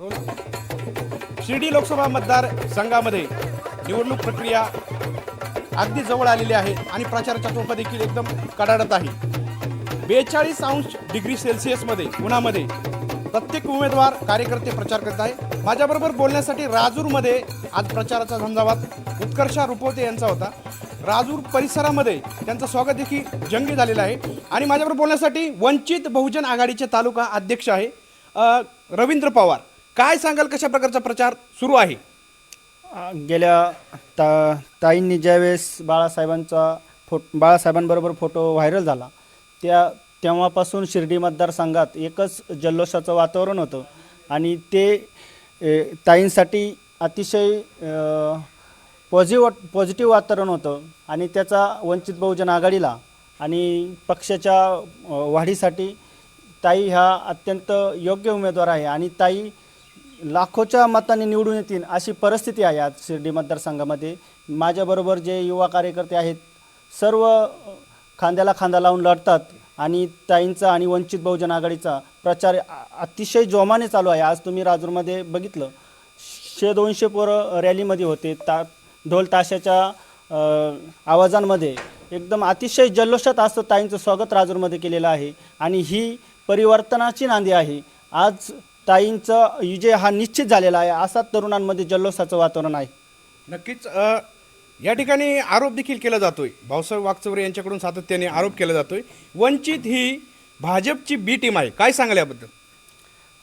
शिर्डी लोकसभा मतदार संघामध्ये निवडणूक प्रक्रिया अगदी जवळ आलेली आहे आणि प्रचाराच्या तोफा देखील एकदम कडाडत आहे. बेचाळीस अंश डिग्री सेल्सिअसमध्ये उन्हामध्ये प्रत्येक उमेदवार कार्यकर्ते प्रचार करत आहे. माझ्याबरोबर बोलण्यासाठी राजूरमध्ये आज प्रचाराचा झंझावात उत्कर्षा रुपवते यांचा होता. राजूर परिसरामध्ये त्यांचं स्वागत देखील जंगी झालेलं आहे. आणि माझ्याबरोबर बोलण्यासाठी वंचित बहुजन आघाडीचे तालुका अध्यक्ष आहे रवींद्र पवार. काय सांगाल कशा प्रकारचा प्रचार सुरू आहे? गेल्या ता ताईंनी ज्यावेळेस बाळासाहेबांचा फोट बाळासाहेबांबरोबर फोटो व्हायरल झाला त्या तेव्हापासून शिर्डी मतदारसंघात एकच जल्लोषाचं वातावरण होतं. आणि ते ए, ताईंसाठी अतिशय पॉझिटिव्ह पॉझिटिव्ह वातावरण होतं. आणि त्याचा वंचित बहुजन आघाडीला आणि पक्षाच्या वाढीसाठी ताई ह्या अत्यंत योग्य उमेदवार आहे. आणि ताई लाखोच्या मताने निवडून येतील अशी परिस्थिती आहे आज शिर्डी मतदारसंघामध्ये. माझ्याबरोबर जे युवा कार्यकर्ते आहेत सर्व खांद्याला खांदा लावून लढतात आणि ताईंचा आणि वंचित बहुजन आघाडीचा प्रचार अतिशय जोमाने चालू आहे. आज तुम्ही राजूरमध्ये बघितलं शे दोनशे पोरं रॅलीमध्ये होते. ता ढोल ताशाच्या आवाजांमध्ये एकदम अतिशय जल्लोषात असं ताईंचं स्वागत राजूरमध्ये केलेलं आहे आणि ही परिवर्तनाची नांदी आहे. आज ताईंचा विजय हा निश्चित झालेला आहे. असा तरुणांमध्ये जल्लोषाचं वातावरण आहे. नक्कीच अ, या ठिकाणी आरोप देखील केला जातोय. भाऊसाहेब वागचौरे यांच्याकडून सातत्याने आरोप केला जातोय. वंचित ही भाजपची बी टीम आहे. काय सांगाल याबद्दल?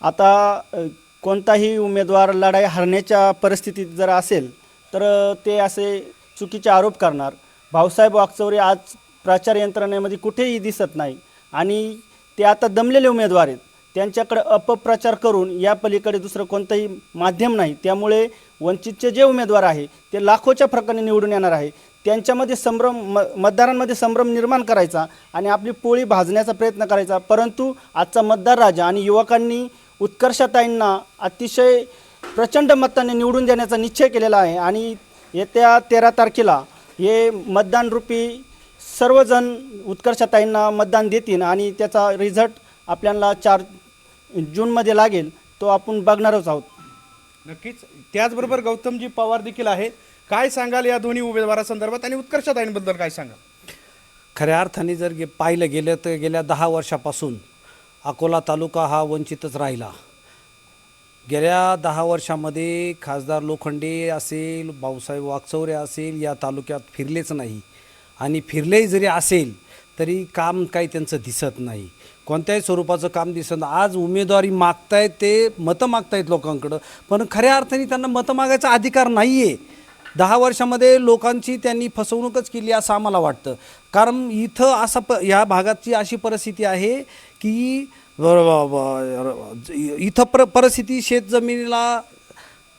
आता अ, कोणताही उमेदवार लढाई हरण्याच्या परिस्थितीत जर असेल तर अ, ते असे चुकीचे आरोप करणार. भाऊसाहेब वागचौरे आज प्रचार यंत्रणेमध्ये कुठेही दिसत नाही. आणि ते आता दमलेले उमेदवार आहेत. त्यांच्याकडे अपप्रचार करून या पलीकडे दुसरं कोणतंही माध्यम नाही. त्यामुळे वंचितचे जे उमेदवार आहे ते लाखोच्या प्रकारे निवडून येणार आहे. त्यांच्यामध्ये संभ्रम म मतदारांमध्ये संभ्रम निर्माण करायचा आणि आपली पोळी भाजण्याचा प्रयत्न करायचा. परंतु आजचा मतदार राजा आणि युवकांनी उत्कर्षताईंना अतिशय प्रचंड मताने निवडून देण्याचा निश्चय केलेला आहे आणि येत्या तेरा तारखेला हे मतदानरूपी सर्वजण उत्कर्षताईंना मतदान देतील आणि त्याचा रिझल्ट आपल्याला चार जूनमध्ये लागेल तो आपण बघणारच आहोत. नक्कीच. त्याचबरोबर गौतमजी पवार देखील आहेत. काय सांगाल या दोन्ही उमेदवारासंदर्भात आणि उत्कर्षताईंबद्दल काय सांगाल? खऱ्या अर्थाने जर गे पाहिलं गेलं तर गेल्या दहा वर्षापासून अकोला तालुका हा वंचितच राहिला. गेल्या दहा वर्षामध्ये खासदार लोखंडे असेल भाऊसाहेब वागचौरे असेल या तालुक्यात फिरलेच नाही. आणि फिरलेही जरी असेल तरी काम काही त्यांचं दिसत नाही. कोणत्याही स्वरूपाचं काम दिसत नाही. आज उमेदवारी मागतायत ते मतं मागतायत लोकांकडं पण खऱ्या अर्थाने त्यांना मतं मागायचा अधिकार नाही आहे दहा वर्षामध्ये लोकांची त्यांनी फसवणूकच केली असं आम्हाला वाटतं. कारण इथं असं प ह्या भागाची अशी परिस्थिती आहे की इथं प्र परिस्थिती शेतजमिनीला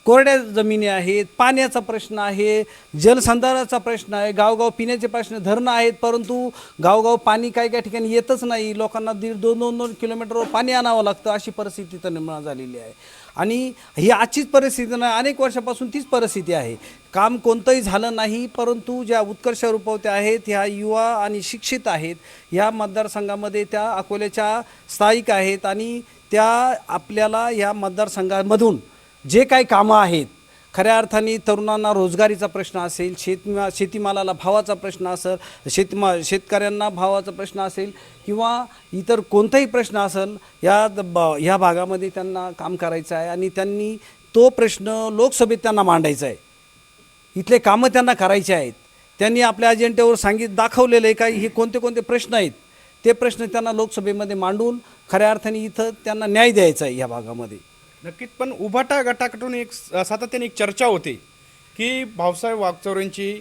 कोरड्या जमिनी आहेत पाण्याचा प्रश्न आहे जलसंधारणाचा प्रश्न आहे गावगाव पिण्याचे प्रश्न धरणं आहेत परंतु गावगाव पाणी काही काही ठिकाणी येतच नाही. लोकांना दीड दोन दोन दोन किलोमीटरवर पाणी आणावं लागतं अशी परिस्थिती तर निर्माण झालेली आहे. आणि ही आजचीच परिस्थिती नाही अनेक वर्षापासून तीच परिस्थिती आहे. काम कोणतंही झालं नाही परंतु ज्या उत्कर्ष रूपवत्या आहेत ह्या युवा आणि शिक्षित आहेत ह्या मतदारसंघामध्ये त्या अकोल्याच्या स्थायिक आहेत आणि त्या आपल्याला या मतदारसंघामधून जे काही कामं आहेत खऱ्या अर्थाने तरुणांना रोजगारीचा प्रश्न असेल शेतमा शेतीमालाला भावाचा प्रश्न असेल शेतमा शेतकऱ्यांना भावाचा प्रश्न असेल किंवा इतर कोणताही प्रश्न असेल या ब- ह्या भागामध्ये त्यांना काम करायचं आहे आणि त्यांनी तो प्रश्न लोकसभेत त्यांना मांडायचा आहे. इथले कामं त्यांना करायचे आहेत. त्यांनी आपल्या अजेंड्यावर सांगित दाखवलेलं आहे काही हे कोणते कोणते प्रश्न आहेत ते प्रश्न त्यांना लोकसभेमध्ये मांडून खऱ्या अर्थाने इथं त्यांना न्याय द्यायचा आहे ह्या भागामध्ये. नक्कीच पण उभाटा गटाकडून एक स- सातत्याने एक चर्चा होते की भाऊसाहेब वागचौरेंची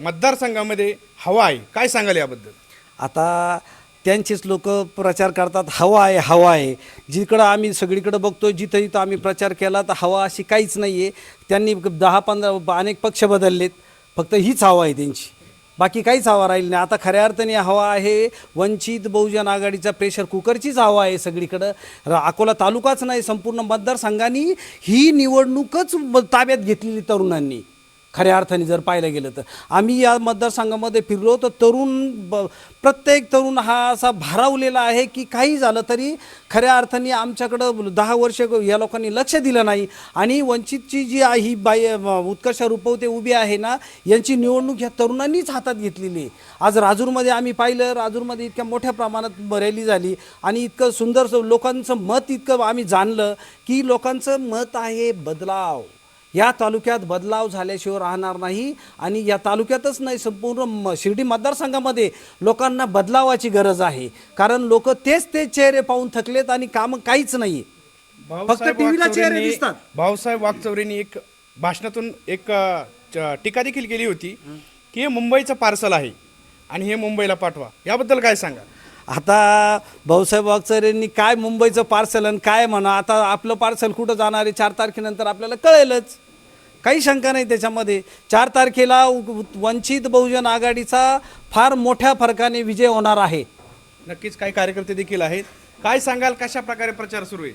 मतदारसंघामध्ये हवा आहे. काय सांगाल याबद्दल? आता त्यांचेच लोक प्रचार करतात हवा आहे हवा आहे. जिकडं आम्ही सगळीकडं बघतो जिथं जिथं आम्ही प्रचार केला तर हवा अशी काहीच नाही आहे त्यांनी दहा पंधरा अनेक पक्ष बदललेत. फक्त हीच हवा आहे त्यांची. बाकी काहीच हवा राहील नाही. आता खऱ्या अर्थाने हवा आहे वंचित बहुजन आघाडीचा प्रेशर कुकरचीच हवा आहे सगळीकडं. र- अकोला तालुकाच नाही संपूर्ण मतदारसंघांनी ही निवडणूकच ताब्यात घेतलेली तरुणांनी. खऱ्या अर्थाने जर पाहायला गेलं तर. आम्ही या मतदारसंघामध्ये फिरलो तर तरुण ब प्रत्येक तरुण हा असा भारावलेला आहे की काही झालं तरी खऱ्या अर्थाने आमच्याकडं दहा वर्ष या लोकांनी लक्ष दिलं नाही. आणि वंचितची जी आहे ही बाई उत्कर्ष रुपवते उभी आहे ना यांची निवडणूक ह्या तरुणांनीच हातात घेतलेली आहे. आज राजूरमध्ये आम्ही पाहिलं राजूरमध्ये इतक्या मोठ्या प्रमाणात रॅली झाली आणि इतकं सुंदर लोकांचं मत इतकं आम्ही जाणलं की लोकांचं मत आहे बदलाव. या तालुक्यात बदलाव झाल्याशिवाय राहणार नाही आणि या तालुक्यातच नाही संपूर्ण म- शिर्डी मतदारसंघामध्ये लोकांना बदलावाची गरज आहे. कारण लोक तेच तेच चेहरे पाहून थकलेत आणि काम काहीच नाही. फक्त भाऊसाहेब टीव्हीला चेहरे दिसतात. भाऊसाहेब वागचौरेंनी एक भाषणातून एक टीका देखील केली होती की हे मुंबईचं पार्सल आहे आणि हे मुंबईला पाठवा. याबद्दल काय सांगा? आता भाऊसाहेब वागचरेंनी काय मुंबईचं पार्सल आणि काय म्हणा आता आपलं पार्सल कुठं जाणार आहे चार तारखेनंतर आपल्याला कळेलच. काही शंका नाही त्याच्यामध्ये. चार तारखेला वंचित बहुजन आघाडीचा फार मोठ्या फरकाने विजय होणार आहे. नक्कीच काही कार्यकर्ते देखील आहेत. काय सांगाल कशा प्रकारे प्रचार सुरू आहे?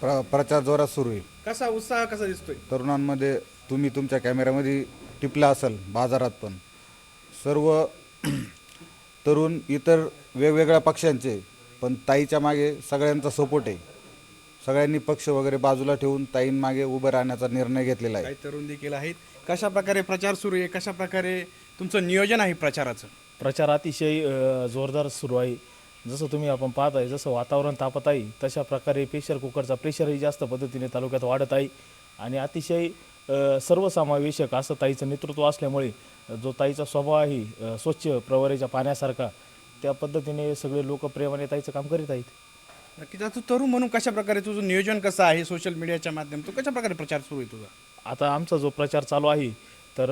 प्र प्रचार जोरात सुरू आहे. कसा उत्साह कसा दिसतोय? तरुणांमध्ये तुम्ही तुमच्या कॅमेऱ्यामध्ये टिपला असाल बाजारात पण. सर्व तरुण इतर वेगवेगळ्या पक्षांचे पण ताईच्या मागे सगळ्यांचा सपोर्ट आहे. सगळ्यांनी पक्ष वगैरे बाजूला ठेवून ताईंमागे उभं राहण्याचा निर्णय घेतलेला आहे. काही तरुण देखील आहेत. कशा प्रकारे प्रचार सुरू आहे? कशा प्रकारे तुमचं नियोजन आहे प्रचाराचं? प्रचार अतिशय अ, जोरदार सुरू आहे. जसं तुम्ही आपण पाहत आहे जसं वातावरण तापत आहे तशा प्रकारे प्रेशर कुकरचा प्रेशरही जास्त पद्धतीने तालुक्यात वाढत आहे. आणि अतिशय अ, सर्वसमावेशक असं ताईचं नेतृत्व असल्यामुळे अ, जो ताईचा स्वभाव आहे अ, स्वच्छ प्रवरेच्या पाण्यासारखा त्या पद्धतीने सगळे लोक प्रेमाने ताईचं काम करीत आहेत. नक्कीच आता तू तरुण म्हणून कशा प्रकारे तुझं नियोजन कसं आहे सोशल मीडियाच्या माध्यमातून? कशा प्रकारे प्रचार सुरू आहे तुझा? आता आमचा जो प्रचार चालू आहे तर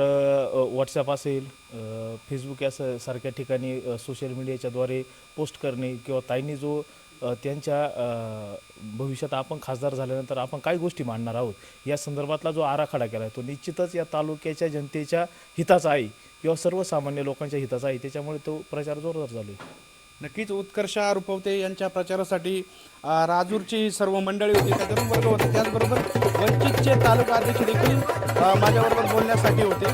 व्हॉट्सॲप असेल अ, फेसबुक या स- सारख्या ठिकाणी अ, सोशल मीडियाच्याद्वारे पोस्ट करणे किंवा ताईंनी जो अ, त्यांच्या अ, भविष्यात आपण खासदार झाल्यानंतर आपण काय गोष्टी मांडणार आहोत या संदर्भातला जो आराखडा केला आहे तो निश्चितच या तालुक्याच्या जनतेच्या हिताचा आहे किंवा सर्वसामान्य लोकांच्या हिताचा आहे. त्याच्यामुळे तो प्रचार जोरदार चालू आहे. नक्कीच उत्कर्ष रुपवते यांच्या प्रचारासाठी राजूरची सर्व मंडळी होती त्या वर्ग होते. त्याचबरोबर वंचितचे तालुका अध्यक्ष देखील माझ्याबरोबर बोलण्यासाठी होते.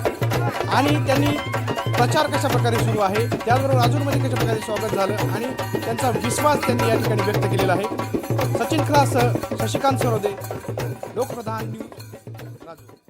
आणि त्यांनी प्रचार कशा प्रकारे सुरू आहे त्याचबरोबर राजूरमध्ये कशा प्रकारे स्वागत झालं आणि त्यांचा विश्वास त्यांनी या ठिकाणी व्यक्त केलेला आहे. सचिन खरासह शशिकांत सरोदे लोकप्रधान न्यूज राजूर.